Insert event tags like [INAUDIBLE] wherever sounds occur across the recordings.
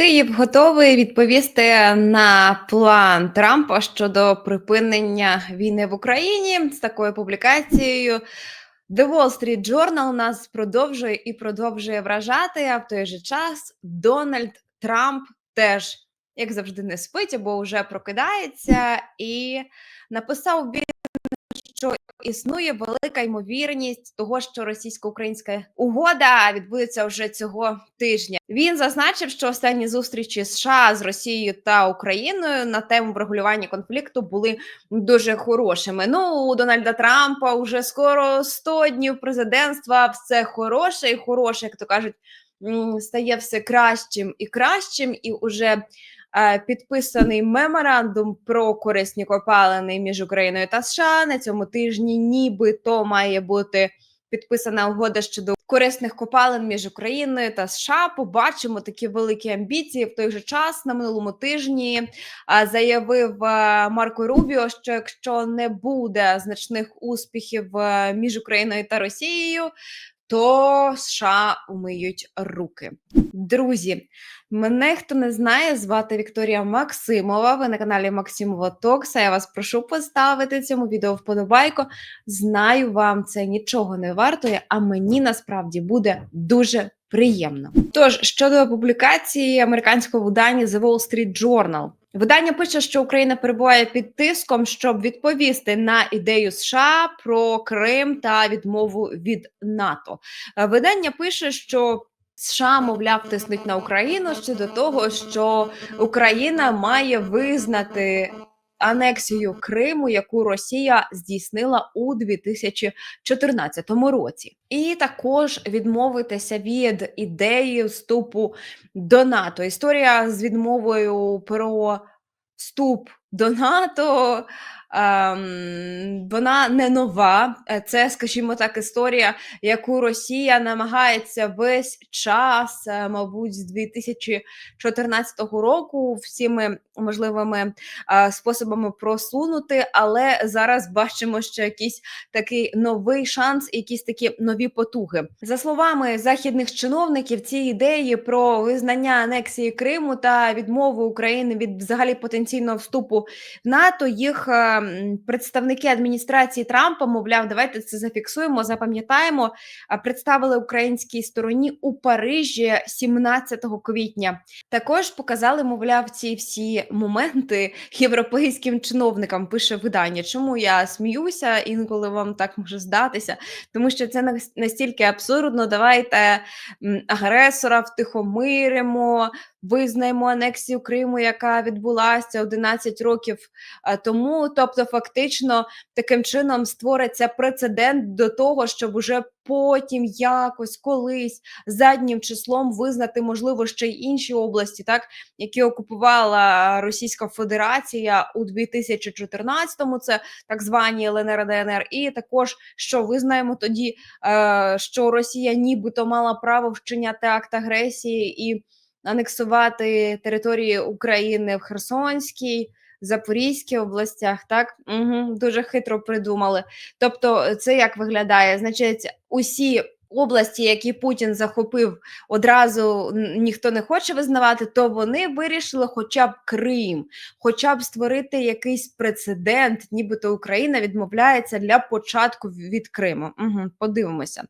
Київ готовий відповісти на план Трампа щодо припинення війни в Україні з такою публікацією. The Wall Street Journal нас продовжує і продовжує вражати. А в той же час Дональд Трамп теж, як завжди, не спить або вже прокидається, і написав що існує велика ймовірність того, що російсько-українська угода відбудеться вже цього тижня. Він зазначив, що останні зустрічі США з Росією та Україною на тему врегулювання конфлікту були дуже хорошими. Ну у Дональда Трампа вже скоро 100 днів президентства. Все хороше і хороше, як то кажуть, стає все кращим і кращим, і уже підписаний меморандум про корисні копалини між Україною та США на цьому тижні, нібито має бути підписана угода щодо корисних копалин між Україною та США. Побачимо такі великі амбіції в той же час на минулому тижні. Е, заявив е, Марко Рубіо, що якщо не буде значних успіхів між Україною та Росією, то США умиють руки. Друзі, мене хто не знає, звати Вікторія Максимова. Ви на каналі Максимова Токса. Я вас прошу поставити цьому відео вподобайку. Знаю, вам це нічого не вартує, а мені насправді буде дуже приємно. Тож щодо публікації американського видання The Wall Street Journal. Видання пише, що Україна перебуває під тиском, щоб відповісти на ідею США про Крим та відмову від НАТО. Видання пише, що США, мовляв, тиснуть на Україну щодо того, що Україна має визнати анексію Криму, яку Росія здійснила у 2014 році, і також відмовитися від ідеї вступу до НАТО. Історія з відмовою про вступ до НАТО Ем, вона не нова. Е, це, скажімо так, історія, яку Росія намагається весь час, е, мабуть, з 2014 року всіми можливими е, способами просунути, але зараз бачимо, що якийсь такий новий шанс, якісь такі нові потуги. За словами західних чиновників, ці ідеї про визнання анексії Криму та відмову України від взагалі потенційного вступу в НАТО їх представники адміністрації Трампа, мовляв, давайте це зафіксуємо, запам'ятаємо, представили українській стороні у Парижі 17 квітня. Також показали, мовляв, ці всі моменти європейським чиновникам. Пише видання. Чому я сміюся, інколи вам так може здатися, тому що це настільки абсурдно. Давайте агресора втихомиримо, визнаємо анексію Криму, яка відбулася 11 років тому. Тобто, фактично, таким чином створиться прецедент до того, щоб уже потім якось колись заднім числом визнати можливо ще й інші області, так які окупувала Російська Федерація у 2014-му, Це так звані ЛНР ДНР, і також що визнаємо тоді, е, що Росія нібито мала право вчиняти акт агресії і анексувати території України в Херсонській. Запорізькій областях, так Угу, дуже хитро придумали. Тобто, це як виглядає? Значить, усі області, які Путін захопив, одразу ніхто не хоче визнавати, то вони вирішили, хоча б Крим, хоча б створити якийсь прецедент, нібито Україна відмовляється для початку від Криму. Угу, Подивимося.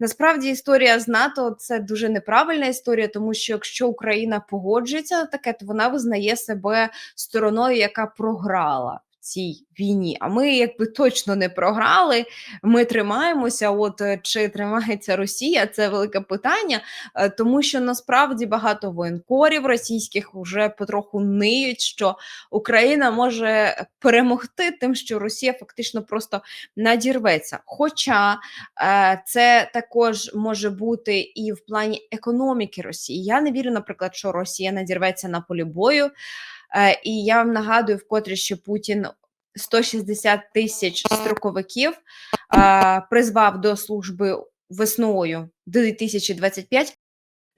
Насправді історія з НАТО це дуже неправильна історія, тому що якщо Україна погоджується на таке, то вона визнає себе стороною, яка програла цій війні. А ми якби точно не програли. Ми тримаємося. От е, чи тримається Росія? Це велике питання, е, тому що насправді багато воєнкорів російських вже потроху ниють, що Україна може перемогти тим, що Росія фактично просто надірветься. Хоча е, це також може бути і в плані економіки Росії. Я не вірю, наприклад, що Росія надірветься на полі бою. Е, і я вам нагадую, вкотре, що Путін 160 тисяч строковиків е, призвав до служби весною 2025.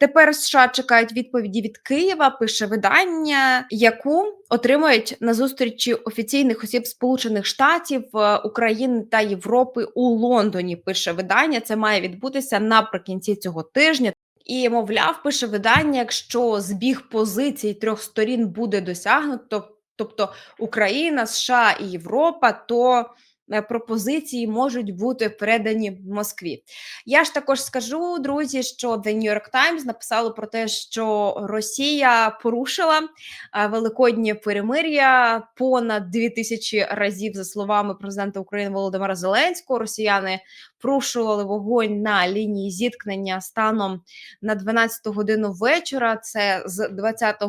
Тепер США чекають відповіді від Києва. Пише видання, яку отримують на зустрічі офіційних осіб Сполучених Штатів е, України та Європи у Лондоні. Пише видання. Це має відбутися наприкінці цього тижня. І, мовляв, пише видання, якщо збіг позицій трьох сторін буде досягнуто, тобто Україна, США і Європа, то Е, пропозиції можуть бути передані Москві. Я ж також скажу, друзі, що The New York Times написало про те, що Росія порушила е, великоднє перемир'я понад 2000 разів, за словами президента України Володимира Зеленського. Росіяни порушували вогонь на лінії зіткнення станом на 12 годину вечора. Це з 20 е,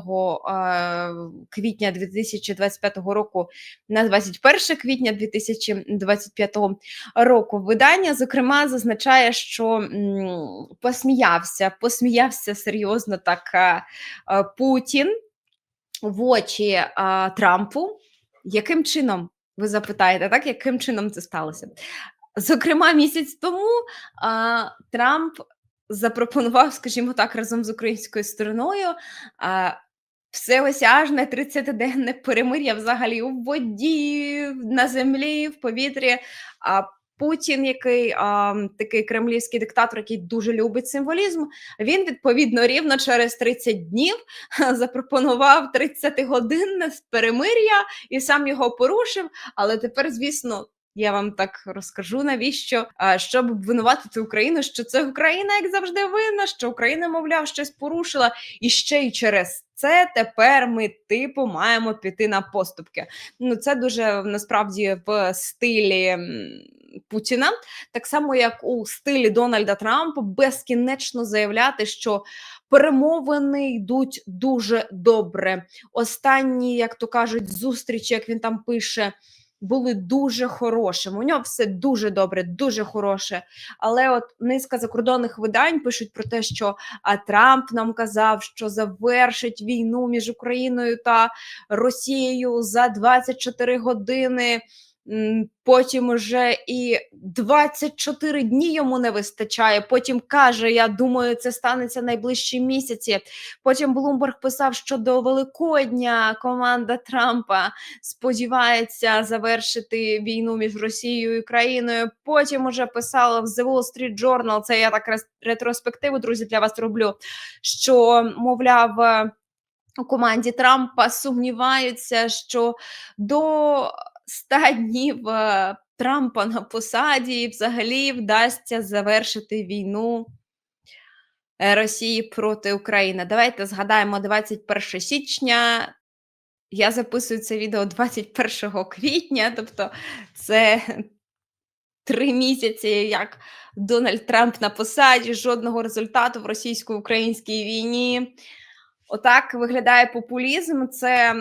квітня 2025 року на 21 квітня 2025 року. Видання зокрема зазначає, що посміявся, посміявся серйозно так е, е, Путін в очі Трампу. Яким чином? Ви запитаєте, так яким чином це сталося? Зокрема, місяць тому а, Трамп запропонував, скажімо так, разом з українською стороною а, всеосяжне 30-денне перемир'я взагалі у воді, на землі, в повітрі. А Путін, який а, такий кремлівський диктатор, який дуже любить символізм, він відповідно рівно через 30 днів [LAUGHS] запропонував 30-годинне перемир'я і сам його порушив. Але тепер, звісно. Я вам так розкажу навіщо, щоб обвинуватити Україну, що це Україна, як завжди, винна, що Україна, мовляв, щось порушила, і ще й через це тепер ми типу маємо піти на поступки. Ну це дуже насправді в стилі. Путіна, так само як у стилі Дональда Трампа, безкінечно заявляти, що перемовини йдуть дуже добре. Останні, як то кажуть, зустрічі, як він там пише були дуже хорошими. У нього все дуже добре, дуже хороше. Але от низка закордонних видань пишуть про те, що а Трамп нам казав, що завершить війну між Україною та Росією за 24 години. Потім уже і 24 дні йому не вистачає. Потім каже: Я думаю, це станеться найближчі місяці. Потім Блумберг писав, що до Великодня команда Трампа сподівається завершити війну між Росією і Україною. Потім уже писала в The Wall Street Journal, Це я так ретроспективу, друзі, для вас роблю. Що мовляв. У команді Трампа сумніваються, що до 100 днів е, Трампа на посаді і взагалі вдасться завершити війну е, Росії проти України. Давайте згадаємо 21 січня. Я записую це відео 21 квітня, тобто це три місяці, як Дональд Трамп на посаді, жодного результату в російсько-українській війні. Отак виглядає популізм. Це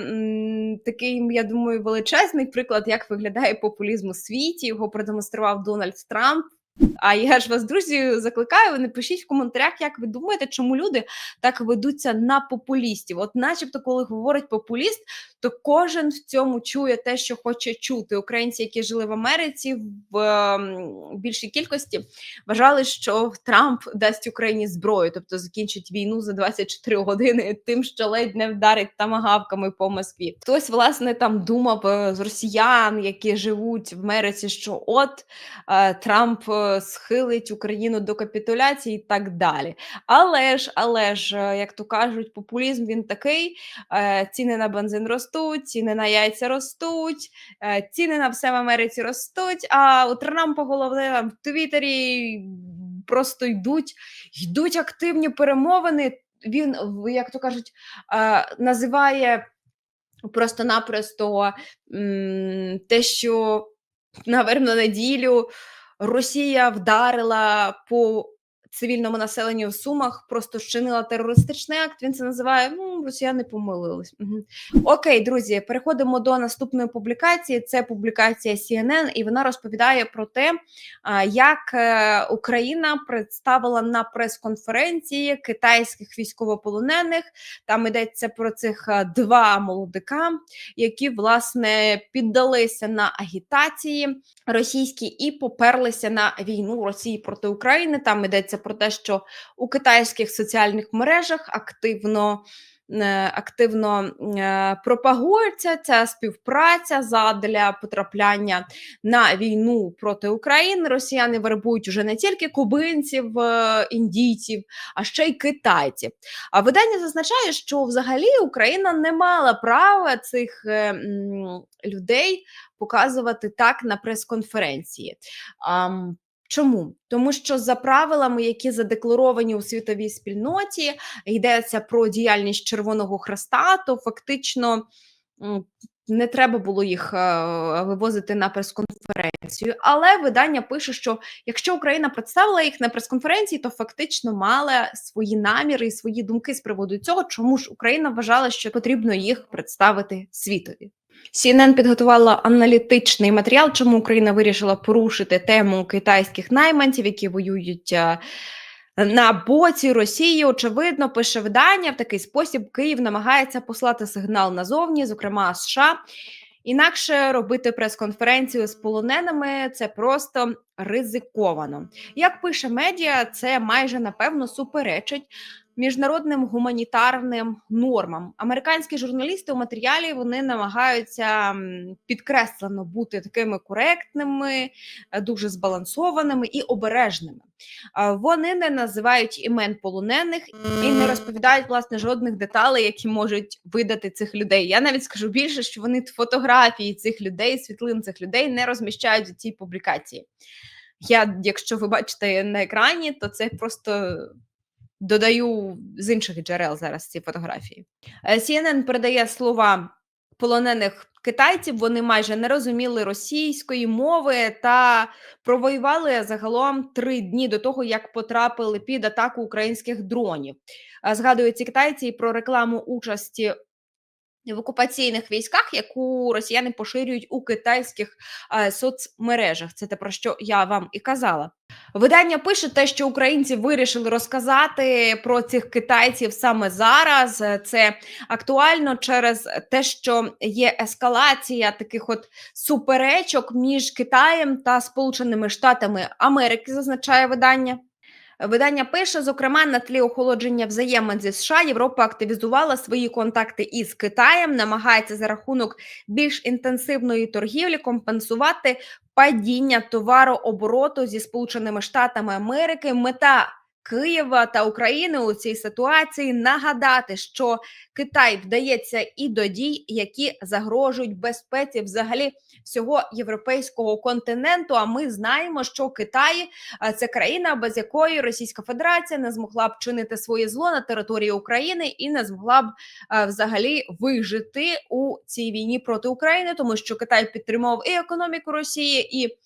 такий, я думаю, величезний приклад, як виглядає популізм у світі. Його продемонстрував Дональд Трамп. А я ж вас, друзі, закликаю, напишіть в коментарях, як ви думаєте, чому люди так ведуться на популістів. От, начебто, коли говорить популіст, то кожен в цьому чує те, що хоче чути. Українці, які жили в Америці в е, більшій кількості, вважали, що Трамп дасть Україні зброю, тобто закінчить війну за 24 години, тим, що ледь не вдарить тамагавками по Москві. Хтось власне там думав е, з росіян, які живуть в Америці, що от е, Трамп е, схилить Україну до капітуляції і так далі. Але ж, але ж, як то кажуть, популізм він такий: ціни на бензин ростуть ростуть, ціни на яйця ростуть, е, ціни на все в Америці ростуть. А у Трампа головне в Твіттері просто йдуть, йдуть активні перемовини. Він, як то кажуть, е, називає просто-напросто те, що, наверно, неділю Росія вдарила по цивільному населенню в Сумах просто вчинила терористичний акт. Він це називає ну, Росіяни помилились. Угу. Окей, друзі, переходимо до наступної публікації. Це публікація CNN, і вона розповідає про те, як е, Україна представила на прес-конференції китайських військовополонених. Там йдеться про цих е, два молодика, які власне піддалися на агітації російські і поперлися на війну Росії проти України. Там йдеться про те, що у китайських соціальних мережах активно е, активно е, пропагується ця співпраця задля потрапляння на війну проти України. Росіяни вербують уже не тільки кубинців, е, індійців, а ще й китайців. А видання зазначає, що взагалі Україна не мала права цих людей показувати так на прес-конференції. Чому? Тому що за правилами, які задекларовані у світовій спільноті, йдеться про діяльність Червоного Хреста, то фактично не треба було їх е, вивозити на прес-конференцію. Але видання пише, що якщо Україна представила їх на прес-конференції, то фактично мала свої наміри і свої думки з приводу цього, чому ж Україна вважала, що потрібно їх представити світові. CNN підготувала аналітичний матеріал, чому Україна вирішила порушити тему китайських найманців, які воюють е, на боці Росії. Очевидно, пише видання в такий спосіб. Київ намагається послати сигнал назовні, зокрема США. Інакше робити прес-конференцію з полоненими це просто ризиковано. Як пише медіа, це майже напевно суперечить міжнародним гуманітарним нормам. Американські журналісти у матеріалі вони намагаються підкреслено бути такими коректними, е, дуже збалансованими і обережними. Вони не називають імен полонених і не розповідають власне жодних деталей, які можуть видати цих людей. Я навіть скажу більше, що вони фотографії цих людей, світлин цих людей не розміщають у цій публікації. Я, якщо ви бачите на екрані, то це просто додаю з інших джерел зараз ці фотографії. Е, CNN передає слова полонених китайців. Вони майже не розуміли російської мови та провоювали загалом три дні до того, як потрапили під атаку українських дронів. Е, Згадують ці китайці і про рекламу участі. В окупаційних військах, яку росіяни поширюють у китайських е, соцмережах, це те про що я вам і казала. Видання пише те, що українці вирішили розказати про цих китайців саме зараз. Це актуально через те, що є ескалація таких от суперечок між Китаєм та Сполученими Штатами Америки, зазначає видання. Видання пише, зокрема, на тлі охолодження взаємин зі США Європа активізувала свої контакти із Китаєм, намагається за рахунок більш інтенсивної торгівлі компенсувати падіння товарообороту зі Сполученими Штатами Америки. Мета Києва та України у цій ситуації нагадати, що Китай вдається і до дій, які загрожують безпеці взагалі всього європейського континенту. А ми знаємо, що Китай це країна, без якої Російська Федерація не змогла б чинити своє зло на території України і не змогла б взагалі вижити у цій війні проти України, тому що Китай підтримував і економіку Росії, і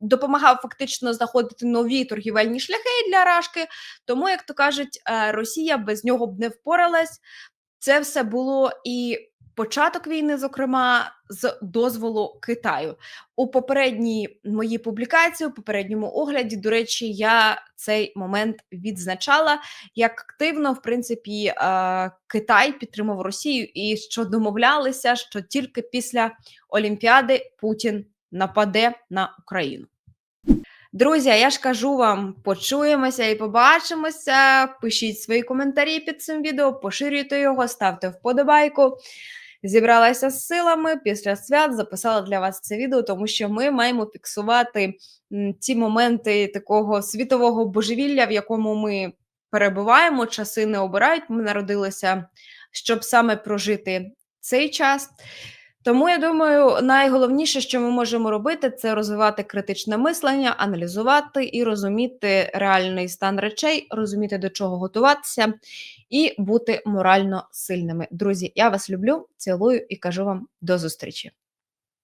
допомагав фактично знаходити нові торгівельні шляхи для Рашки. Тому, як то кажуть, е, Росія без нього б не впоралась. Це все було і початок війни, зокрема, з дозволу Китаю. У попередній моїй публікації, у попередньому огляді, до речі, я цей момент відзначала, як активно, в принципі, е, Китай підтримав Росію, і що домовлялися, що тільки після Олімпіади Путін нападе на Україну. Друзі, я ж кажу вам, почуємося і побачимося. Пишіть свої коментарі під цим відео, поширюйте його, ставте вподобайку. Зібралася з силами після свят, записала для вас це відео, тому що ми маємо фіксувати ті моменти такого світового божевілля, в якому ми перебуваємо. Часи не обирають. Ми народилися, щоб саме прожити цей час. Тому я думаю, найголовніше, що ми можемо робити, це розвивати критичне мислення, аналізувати і розуміти реальний стан речей, розуміти до чого готуватися і бути морально сильними. Друзі, я вас люблю, цілую і кажу вам до зустрічі.